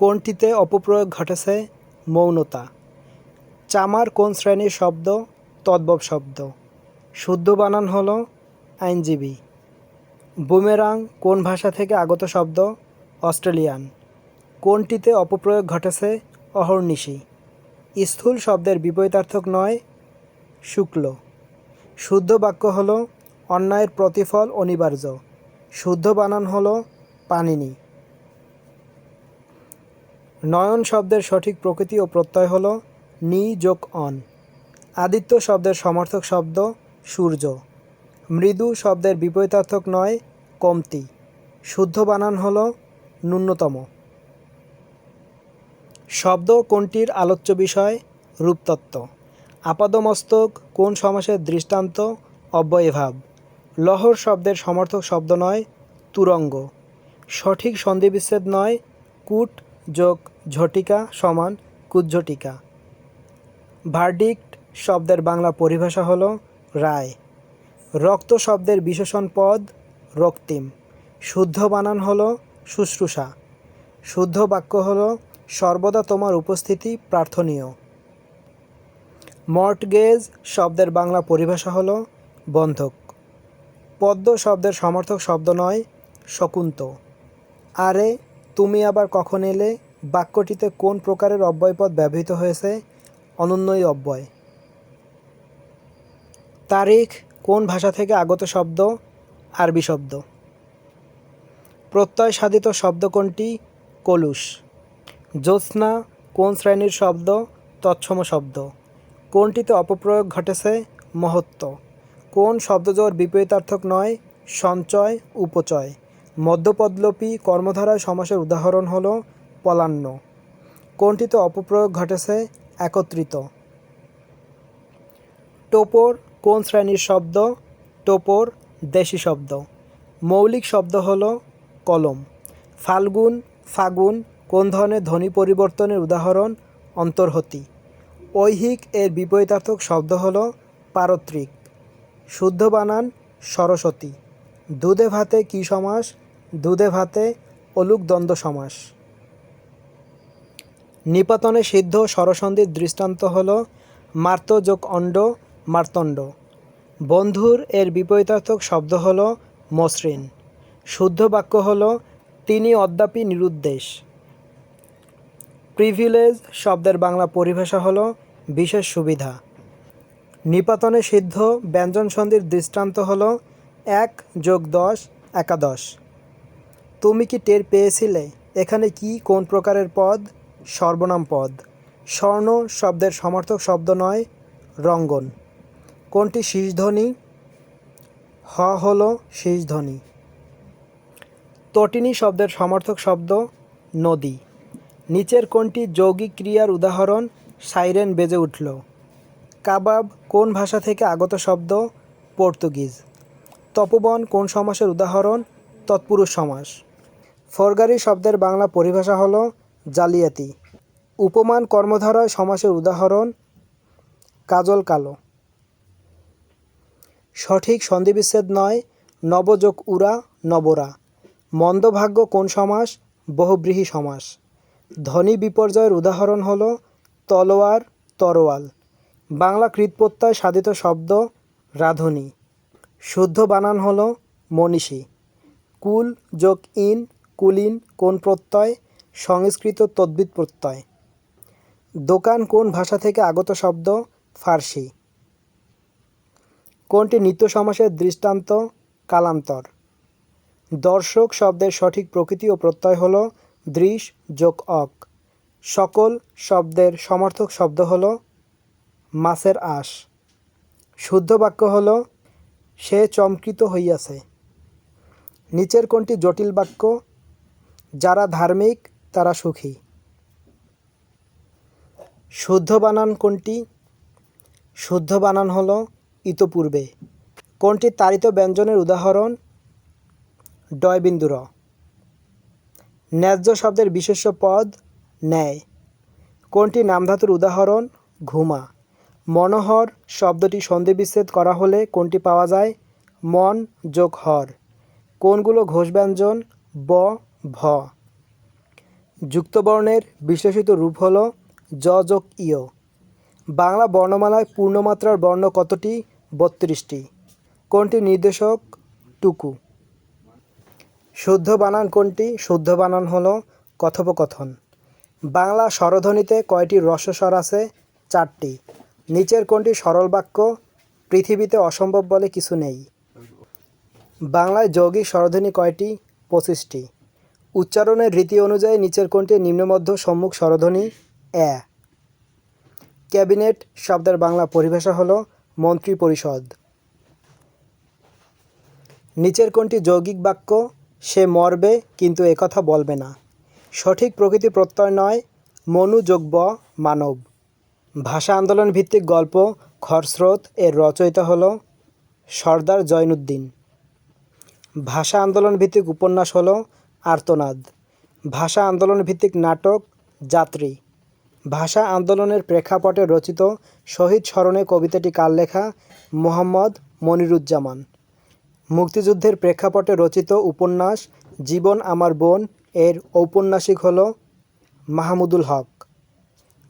কোনটিতে অপপ্রয়োগ ঘটেছে মৌনতা। চামার কোন শ্রেণির শব্দ? তদ্ভব শব্দ। শুদ্ধ বানান হলো আইনজীবী। বুমেরাং কোন ভাষা থেকে আগত শব্দ? অস্ট্রেলিয়ান। কোনটিতে অপপ্রয়োগ ঘটেছে অহর্নিশি। স্থূল শব্দের বিপরীতার্থক নয়, শুক্ল। শুদ্ধ বাক্য হলো অন্যায়ের প্রতিফল অনিবার্য। শুদ্ধ বানান হলো পানিনি নয়ন শব্দের সঠিক প্রকৃতি ও প্রত্যয় হলো নি যোগ অন। আদিত্য শব্দের সমর্থক শব্দ সূর্য। মৃদু শব্দের বিপরীতার্থক নয়, কমতি। শুদ্ধ বানান হল ন্যূনতম। শব্দ কোনটির আলোচ্য বিষয়? রূপতত্ত্ব। আপাদমস্তক কোন সমাসের দৃষ্টান্ত? অব্যয়ভাব। লহর শব্দের সমর্থক শব্দ নয়, তুরঙ্গ। সঠিক সন্ধিবিচ্ছেদ নয়, কুট যোগ ঝটিকা সমান কুজ্ঝটিকা। ভার্ডিক্ট শব্দের বাংলা পরিভাষা হল রায়। রক্ত শব্দের বিশেষণ পদ রক্তিম। শুদ্ধ বানান হল শুশ্রূষা। শুদ্ধ বাক্য হল সর্বদা তোমার উপস্থিতি প্রার্থনীয়। মর্টগেজ শব্দের বাংলা পরিভাষা হল বন্ধক। পদ্ম শব্দের সমর্থক শব্দ নয়, শকুন্ত। আরে, তুমি আবার কখন এলে? বাক্যটিতে কোন প্রকারের অব্যয়পদ ব্যবহৃত হয়েছে? অনন্যই অব্যয়। তারিখ, কোন ভাষা থেকে আগত শব্দ? আরবি শব্দ। প্রত্যয় সাধিত শব্দ কোনটি? কলুষ। জ্যোৎস্না, কোন শ্রেণির শব্দ? তৎসম শব্দ। কোনটিতে অপপ্রয়োগ ঘটেছে? মহত্ব। কোন শব্দজোর বিপরীতার্থক নয়? সঞ্চয়, উপচয়। মধ্যপদলোপী কর্মধারায় সমাসের উদাহরণ হল পলান্ন। কোনটিতে অপপ্রয়োগ ঘটেছে? একত্রিত। টোপর কোন শ্রেণির শব্দ? টোপর দেশি শব্দ। মৌলিক শব্দ হল কলম। ফাল্গুন, ফাগুন কোন ধরনের ধ্বনি পরিবর্তনের উদাহরণ? অন্তর্হতি। ঐহিক এর বিপরীতার্থক শব্দ হল পারত্রিক। শুদ্ধ বানান সরস্বতী। দুধে ভাতে কী সমাস? দুধে ভাতে অলুক দ্বন্দ্ব সমাস। নিপাতনে সিদ্ধ স্বরসন্ধির দৃষ্টান্ত হল মার্ত যোগ অণ্ড মার্তণ্ড। বন্ধুর এর বিপরীতার্থক শব্দ হল মসৃণ। শুদ্ধ বাক্য হল তিনি অদ্যাপি নিরুদ্দেশ। প্রিভিলেজ শব্দের বাংলা পরিভাষা হল বিশেষ সুবিধা। নিপাতনে সিদ্ধ ব্যঞ্জন সন্ধির দৃষ্টান্ত হল এক যোগ দশ একাদশ। তুমি কি টের পেয়েছিলে? এখানে কি কোন প্রকারের পদ? সর্বনাম পদ। স্বর্ণ শব্দের সমর্থক শব্দ নয়, রঙ্গন। কোনটি শীষধ্বনি হ হল শীষধ্বনি তটিনী শব্দের সমর্থক শব্দ নদী। নিচের কোনটি যৌগিক ক্রিয়ার উদাহরণ? সাইরেন বেজে উঠল। কাবাব কোন ভাষা থেকে আগত শব্দ? পর্তুগিজ। তপবন কোন সমাসের উদাহরণ? তৎপুরুষ সমাস। ফরগারি শব্দের বাংলা পরিভাষা হল জালিয়াতি। উপমান কর্মধারয় সমাসের উদাহরণ, কাজল কালো। সঠিক সন্ধিবিচ্ছেদ নয়, নবযোগ উরা, নবরা। মন্দভাগ্য কোন সমাস? বহুব্রীহি সমাস। ধনী বিপর্যয়ের উদাহরণ হল তলোয়ার, তরোয়াল। বাংলা কৃতপ্রত্যয় সাধিত শব্দ, রাধুনী। শুদ্ধ বানান হল মনীষী। কুল যোগ ইন, কুলিন কোন প্রত্যয়? সংস্কৃত তদ্বিত প্রত্যয়। দোকান কোন ভাষা থেকে আগত শব্দ? ফার্সি। কোনটি নিত্য সমাসের দৃষ্টান্ত? কালান্তর। দর্শক শব্দের সঠিক প্রকৃতি ও প্রত্যয় হল দৃশ যোগ অক। সকল শব্দের সমর্থক শব্দ হল মাছের আশ। শুদ্ধ বাক্য হল, সে চমকৃত হইয়াছে। নিচের কোনটি জটিল বাক্য? যারা ধার্মিক তারা সুখী। শুদ্ধ বানান কোনটি? শুদ্ধ বানান হলো ইতপূর্বে। কোনটি তাড়িত ব্যঞ্জনের উদাহরণ? ডয়বিন্দুর। ন্যায্য শব্দের বিশেষ্য পদ ন্যায়। কোনটি নামধাতুর উদাহরণ? ঘুমা। মনোহর শব্দটি সন্ধিবিচ্ছেদ করা হলে কোনটি পাওয়া যায়? মন যোগ হর। কোনগুলো ঘোষ ব্যঞ্জন ব, ভ। যুক্তবর্ণের বিশ্লেষিত রূপ হল জ যোগ ইয়। বাংলা বর্ণমালায় পূর্ণমাত্রার বর্ণ কতটি? বত্রিশটি। কোনটি নির্দেশক? টুকু। শুদ্ধ বানান কোনটি? শুদ্ধ বানান হল কথোপকথন। বাংলা স্বরধ্বনিতে কয়টি রসস্বর আছে? চারটি। নিচের কোনটি সরল বাক্য? পৃথিবীতে অসম্ভব বলে কিছু নেই। বাংলায় যৌগিক স্বরধ্বনি কয়টি? পঁচিশটি। উচ্চারণের রীতি অনুযায়ী নিচের কোনটি নিম্নমধ্য সম্মুখ স্বরধ্বনি এ। ক্যাবিনেট শব্দের বাংলা পরিভাষা হল মন্ত্রী পরিষদ। নিচের কোনটি যৌগিক বাক্য, সে মরবে কিন্তু একথা বলবে না। সঠিক প্রকৃতি প্রত্যয় নয় মনু যোগ্য মানব। ভাষা আন্দোলন ভিত্তিক গল্প, খরস্রোত এর রচয়িতা হল সর্দার জয়নুদ্দিন। ভাষা আন্দোলন ভিত্তিক উপন্যাস হল আর্তনাদ। ভাষা আন্দোলন ভিত্তিক নাটক, যাত্রী। ভাষা আন্দোলনের প্রেক্ষাপটে রচিত শহীদ স্মরণে কবিতাটি কার লেখা? মোহাম্মদ মনিরুজ্জামান। মুক্তিযুদ্ধের প্রেক্ষাপটে রচিত উপন্যাস, জীবন আমার বোন, এর ঔপন্যাসিক হল মাহমুদুল হক।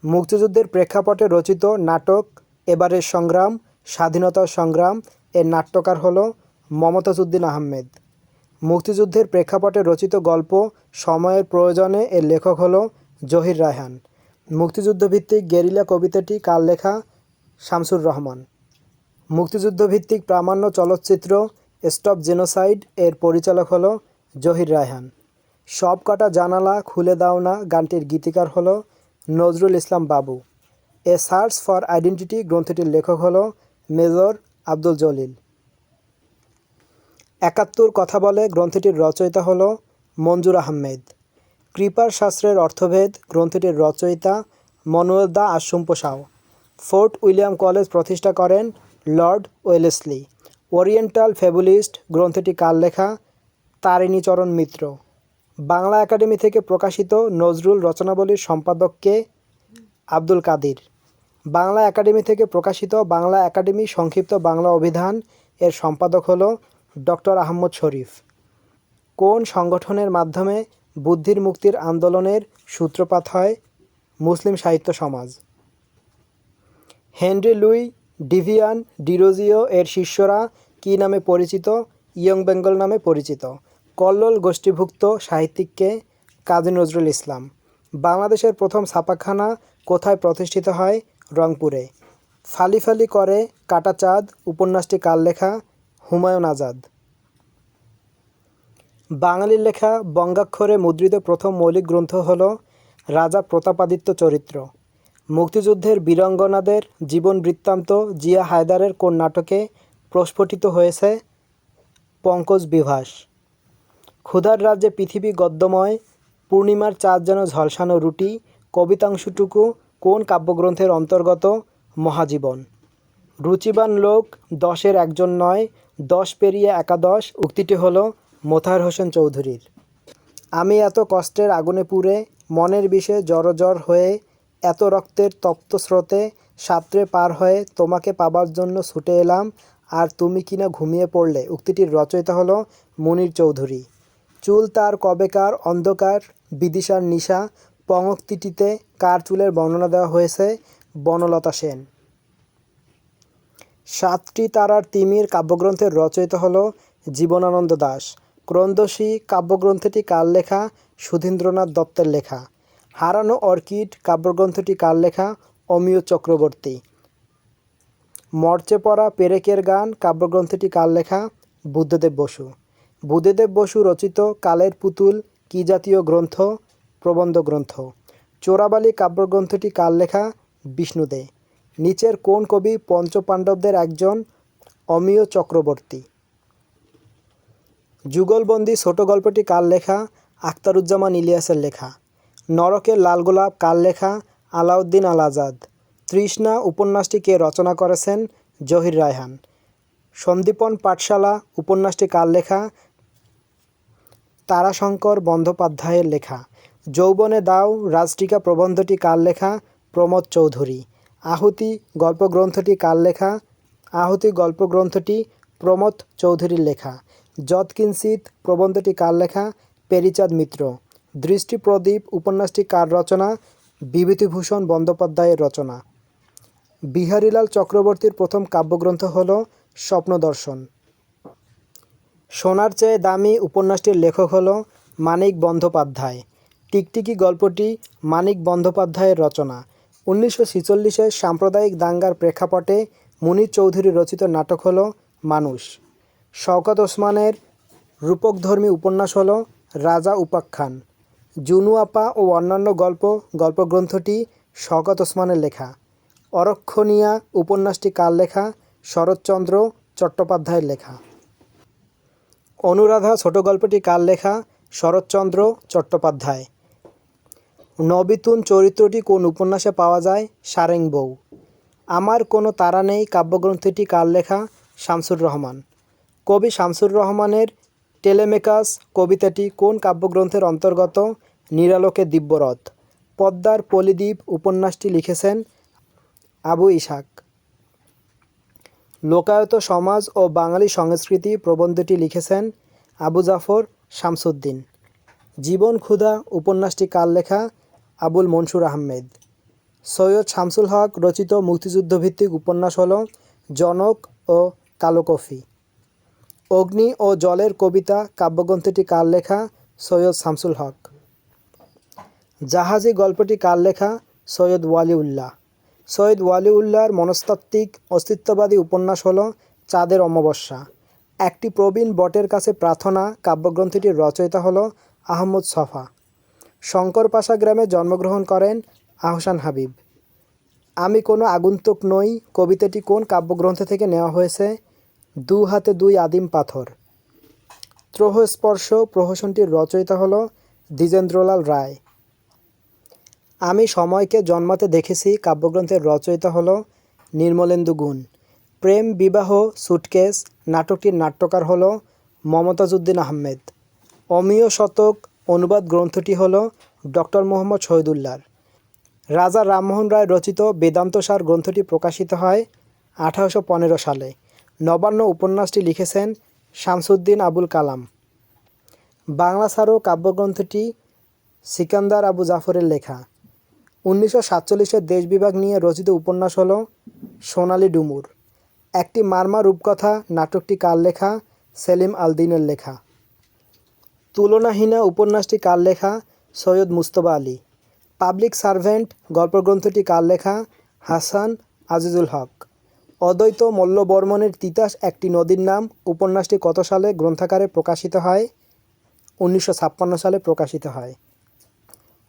মুক্তিযুদ্ধের প্রেক্ষাপটে রচিত নাটক, এবারের সংগ্রাম, স্বাধীনতা সংগ্রাম, এর নাট্যকার হল মমতাজউদ্দিন আহমেদ। মুক্তিযুদ্ধের প্রেক্ষাপটে রচিত গল্প সময়ের প্রয়োজনে এর লেখক হল জহির রায়হান। মুক্তিযুদ্ধভিত্তিক গেরিলা কবিতাটি কার লেখা? শামসুর রহমান। মুক্তিযুদ্ধভিত্তিক প্রামাণ্য চলচ্চিত্র স্টপ জেনোসাইড এর পরিচালক হল জহির রায়হান। সব কটা জানালা খুলে দাও না গানটির গীতিকার হল নজরুল ইসলাম বাবু। এ সার্চ ফর আইডেন্টিটি গ্রন্থটির লেখক হল মেজর আব্দুল জলিল। একাত্তর কথা বলে গ্রন্থটির রচয়িতা হল মঞ্জুর আহমেদ। কৃপার শাস্ত্রের অর্থভেদ, গ্রন্থটির রচয়িতা Manuel da Assumpcao Fort William College প্রতিষ্ঠা করেন লর্ড ওয়েলেসলি। ওরিয়েন্টাল ফেবুলিস্ট, গ্রন্থটি কার লেখা? তারিণীচরণ মিত্র। বাংলা একাডেমি থেকে প্রকাশিত নজরুল রচনাবলীর সম্পাদককে আব্দুল কাদির। বাংলা একাডেমি থেকে প্রকাশিত বাংলা একাডেমি সংক্ষিপ্ত বাংলা অভিধান এর সম্পাদক হল ডক্টর আহমদ শরীফ। কোন সংগঠনের মাধ্যমে বুদ্ধির মুক্তির আন্দোলনের সূত্রপাত হয়? মুসলিম সাহিত্য সমাজ। হেনরি লুই ডিভিয়ান ডিরোজিও এর শিষ্যরা কী নামে পরিচিত? ইয়ং বেঙ্গল নামে পরিচিত। কল্লোল গোষ্ঠীভুক্ত সাহিত্যিককে কাজী নজরুল ইসলাম। বাংলাদেশের প্রথম ছাপাখানা কোথায় প্রতিষ্ঠিত হয়? রংপুরে। ফালি ফালি করে কাটা চাঁদ উপন্যাসটি কার লেখা? হুমায়ুন আজাদ। বাঙালির লেখা বঙ্গাক্ষরে মুদ্রিত প্রথম মৌলিক গ্রন্থ হল রাজা প্রতাপাদিত্য চরিত্র। মুক্তিযুদ্ধের বীরাঙ্গনাদের জীবন বৃত্তান্ত জিয়া হায়দারের কোন নাটকে প্রস্ফুটিত হয়েছে? পঙ্কজ বিভাস। ক্ষুধার রাজ্যে পৃথিবী গদ্যময়, পূর্ণিমার চাঁদ যেন ঝলসানো রুটি, কবিতাংশটুকু কোন কাব্যগ্রন্থের অন্তর্গত? মহাজীবন। রুচিবান লোক, দশের একজন নয় দশ পেরিয়ে একাদশ, উক্তিটি হলো মোতাহার হোসেন চৌধুরীর। আমি এত কষ্টের আগুনে পুড়ে, মনের বিষে জড়জড় হয়ে, এত রক্তের তপ্ত স্রোতে সাঁতরে পার হয়ে তোমাকে পাবার জন্য ছুটে এলাম, আর তুমি কিনা ঘুমিয়ে পড়লে, উক্তিটির রচয়িতা হলো মুনির চৌধুরী। চুল তার কবেকার অন্ধকার, বিদিশার নিশা, পঙ্ক্তিটিতে কার চুলের বর্ণনা দেওয়া হয়েছে? বনলতা সেন। সাতটি তারার তিমির কাব্যগ্রন্থের রচয়িতা হল জীবনানন্দ দাস। ক্রন্দশী কাব্যগ্রন্থটি কার লেখা? সুধীন্দ্রনাথ দত্তের লেখা। হারানো অর্কিড কাব্যগ্রন্থটি কার লেখা? অমিয় চক্রবর্তী। মর্চে পড়া পেরেকের গান কাব্যগ্রন্থটি কার লেখা? বুদ্ধদেব বসু। বুদ্ধদেব বসু রচিত কালের পুতুল কি জাতীয় গ্রন্থ? প্রবন্ধ গ্রন্থ। চোরাবালি কাব্যগ্রন্থটি কার লেখা? বিষ্ণুদে। নিচের কোন কবি পঞ্চপাণ্ডবদের একজন অমিয় চক্রবর্তী? যুগলবন্দি ছোট গল্পটি কার লেখা? আখতারুজ্জামান ইলিয়াসের লেখা। নরকের লাল গোলাপ কার লেখা? আলাউদ্দিন আল আজাদ। তৃষ্ণা উপন্যাসটি কে রচনা করেছেন? জহির রায়হান। সন্দীপন পাঠশালা উপন্যাসটি কার লেখা? তারাশঙ্কর বন্দ্যোপাধ্যায়ের লেখা। যৌবনে দাও রাজটিকা প্রবন্ধটি কার লেখা? প্রমোদ চৌধুরী। আহুতি গল্পগ্রন্থটি কার লেখা? আহুতি গল্পগ্রন্থটি প্রমোদ চৌধুরীর লেখা। যৎকিঞ্চিত প্রবন্ধটি কার লেখা? পেরিচাঁদ মিত্র। দৃষ্টিপ্রদীপ উপন্যাসটি কার রচনা? বিভূতিভূষণ বন্দ্যোপাধ্যায়ের রচনা। বিহারীলাল চক্রবর্তীর প্রথম কাব্যগ্রন্থ হল স্বপ্নদর্শন। সোনার চেয়ে দামি উপন্যাসটির লেখক হল মানিক বন্দ্যোপাধ্যায়। টিকটিকি গল্পটি মানিক বন্দ্যোপাধ্যায়ের রচনা। উনিশশো সাম্প্রদায়িক দাঙ্গার প্রেক্ষাপটে মুনির চৌধুরী রচিত নাটক হল মানুষ। শওকত ওসমানের রূপকধর্মী উপন্যাস হল রাজা উপাখ্যান জুনু আপা ও অন্যান্য গল্প, গল্পগ্রন্থটি শওকত ওসমানের লেখা। অরক্ষণীয়া উপন্যাসটি কার লেখা? শরৎচন্দ্র চট্টোপাধ্যায়ের লেখা। অনুরাধা ছোট গল্পটি কার লেখা? শরৎচন্দ্র চট্টোপাধ্যায়। নবিতুন চরিত্রটি কোন উপন্যাসে পাওয়া যায়? সারেং বউ। আমার কোনো তারা নেই, কাব্যগ্রন্থটি কার লেখা? শামসুর রহমান। কবি শামসুর রহমানের টেলেমেকাস কবিতাটি কোন কাব্যগ্রন্থের অন্তর্গত? নিরালোকে দিব্যরথ। পদ্মার পলিদ্বীপ উপন্যাসটি লিখেছেন আবু ইসাক লোকায়ত সমাজ ও বাঙালি সংস্কৃতি প্রবন্ধটি লিখেছেন আবু জাফর শামসুদ্দিন। জীবন ক্ষুধা উপন্যাসটি কার লেখা? আবুল মনসুর আহমেদ। সৈয়দ শামসুল হক রচিত মুক্তিযুদ্ধভিত্তিক উপন্যাস হল জনক ও কালো কফি অগ্নি ও জলের কবিতা কাব্যগ্রন্থটি কার লেখা? সৈয়দ শামসুল হক। জাহাজি গল্পটি কার লেখা? সৈয়দ ওয়ালিউল্লাহ। সৈয়দ ওয়ালিউল্লাহর মনস্তাত্ত্বিক অস্তিত্ববাদী উপন্যাস হল চাঁদের অমাবস্যা। একটি প্রবীণ বটের কাছে প্রার্থনা কাব্যগ্রন্থটির রচয়িতা হল আহমদ সফা। শঙ্করপাশা গ্রামে জন্মগ্রহণ করেন আহসান হাবিব। আমি কোনো আগন্তুক নই, কবিতাটি কোন কাব্যগ্রন্থ থেকে নেওয়া হয়েছে? দু হাতে দুই আদিম পাথর। ত্রহস্পর্শ প্রহসনটির রচয়িতা হল দ্বিজেন্দ্রলাল রায়। আমি সময়কে জন্মাতে দেখেছি, কাব্যগ্রন্থের রচয়িতা হল নির্মলেন্দু গুণ। প্রেম, বিবাহ, সুটকেস, নাটকটির নাট্যকার হল মমতাজউদ্দিন আহমেদ। অমীয় শতক অনুবাদ গ্রন্থটি হল ডক্টর মোহাম্মদ শহীদুল্লাহর। রাজা রামমোহন রায় রচিত বেদান্তসার গ্রন্থটি প্রকাশিত হয় আঠারোশো পনেরো সালে। নবান্ন উপন্যাসটি লিখেছেন শামসুদ্দিন আবুল কালাম। বাংলা সারো কাব্যগ্রন্থটি সিকান্দার আবু জাফরের লেখা। উনিশশো সাতচল্লিশের দেশ বিভাগ নিয়ে রচিত উপন্যাস হল সোনালী ডুমুর। একটি মারমা রূপকথা নাটকটি কার লেখা? সেলিম আলদিনের লেখা। তুলনাহীনা উপন্যাসটি কার লেখা সৈয়দ মুস্তফা আলী। পাবলিক সার্ভেন্ট গল্পগ্রন্থটি কার লেখা হাসান আজিজুল হক। অদ্বৈত মল্লবর্মণের তিতাস একটি নদীর নাম। উপন্যাসটি কত সালে গ্রন্থাকারে প্রকাশিত হয়? উনিশশো ছাপ্পান্ন সালে প্রকাশিত হয়।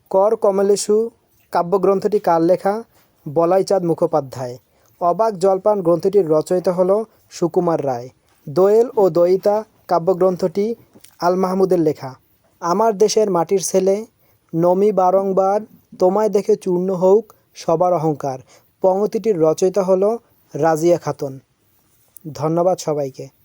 কর কমলেশু কাব্যগ্রন্থটি কার লেখা বলাইচাঁদ মুখোপাধ্যায়। অবাক জলপান গ্রন্থটির রচয়িতা হল সুকুমার রায়। দোয়েল ও দয়িতা কাব্যগ্রন্থটি আল মাহমুদের লেখা, আমার দেশের মাটির ছেলে, নমি বারংবার তোমায় দেখে চূর্ণ হোক সবার অহংকার। পংক্তিটির রচয়িতা হল রাজিয়া খাতুন। ধন্যবাদ সবাইকে।